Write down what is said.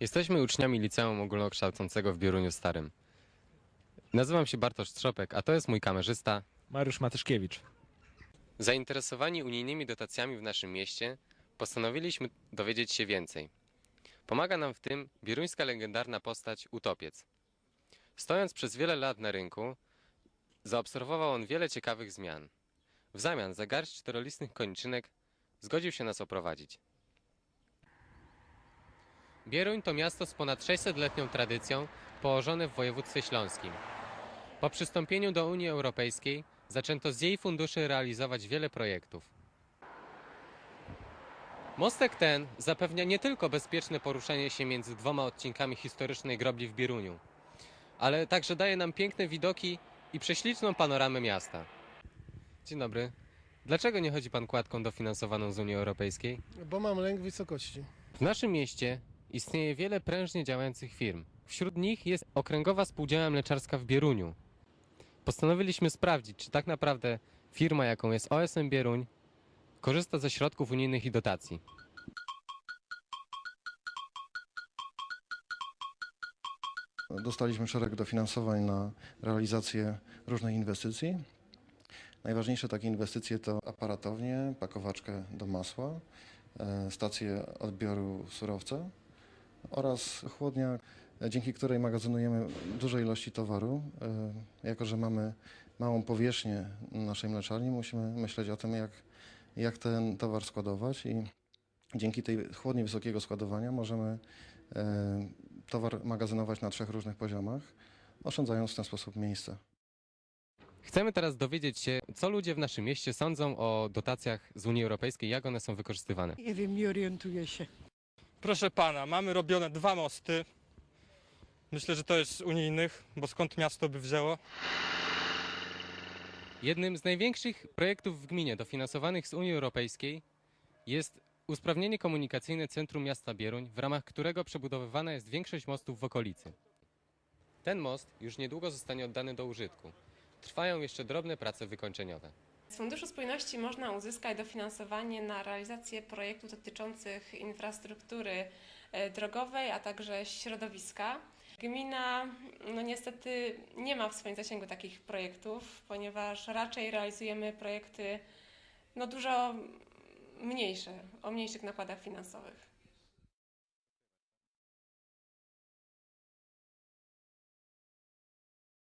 Jesteśmy uczniami liceum ogólnokształcącego w Bioruniu Starym. Nazywam się Bartosz Trzopek, a to jest mój kamerzysta. Mariusz Matyszkiewicz. Zainteresowani unijnymi dotacjami w naszym mieście, postanowiliśmy dowiedzieć się więcej. Pomaga nam w tym bieruńska legendarna postać Utopiec. Stojąc przez wiele lat na rynku, zaobserwował on wiele ciekawych zmian. W zamian za garść czterolistnych koniczynek zgodził się nas oprowadzić. Bieruń to miasto z ponad 600-letnią tradycją położone w województwie śląskim. Po przystąpieniu do Unii Europejskiej zaczęto z jej funduszy realizować wiele projektów. Mostek ten zapewnia nie tylko bezpieczne poruszanie się między dwoma odcinkami historycznej grobli w Bieruniu, ale także daje nam piękne widoki i prześliczną panoramę miasta. Dzień dobry. Dlaczego nie chodzi pan kładką dofinansowaną z Unii Europejskiej? Bo mam lęk wysokości. W naszym mieście istnieje wiele prężnie działających firm. Wśród nich jest Okręgowa Spółdzielnia Mleczarska w Bieruniu. Postanowiliśmy sprawdzić, czy tak naprawdę firma, jaką jest OSM Bieruń, korzysta ze środków unijnych i dotacji. Dostaliśmy szereg dofinansowań na realizację różnych inwestycji. Najważniejsze takie inwestycje to aparatownie, pakowaczkę do masła, e, stację odbioru surowca oraz chłodnia, dzięki której magazynujemy duże ilości towaru. E, Jako, że mamy małą powierzchnię naszej mleczarni, musimy myśleć o tym, jak, jak ten towar składować i dzięki tej chłodni wysokiego składowania możemy e, towar magazynować na trzech różnych poziomach, oszczędzając w ten sposób miejsce. Chcemy teraz dowiedzieć się, co ludzie w naszym mieście sądzą o dotacjach z Unii Europejskiej, jak one są wykorzystywane. Nie wiem, nie orientuję się. Proszę pana, mamy robione dwa mosty. Myślę, że to jest z unijnych, bo skąd miasto by wzięło? Jednym z największych projektów w gminie dofinansowanych z Unii Europejskiej jest usprawnienie komunikacyjne centrum miasta Bieruń, w ramach którego przebudowywana jest większość mostów w okolicy. Ten most już niedługo zostanie oddany do użytku. Trwają jeszcze drobne prace wykończeniowe. Z Funduszu Spójności można uzyskać dofinansowanie na realizację projektów dotyczących infrastruktury e, drogowej, a także środowiska. Gmina no niestety nie ma w swoim zasięgu takich projektów, ponieważ raczej realizujemy projekty no dużo mniejsze, o mniejszych nakładach finansowych.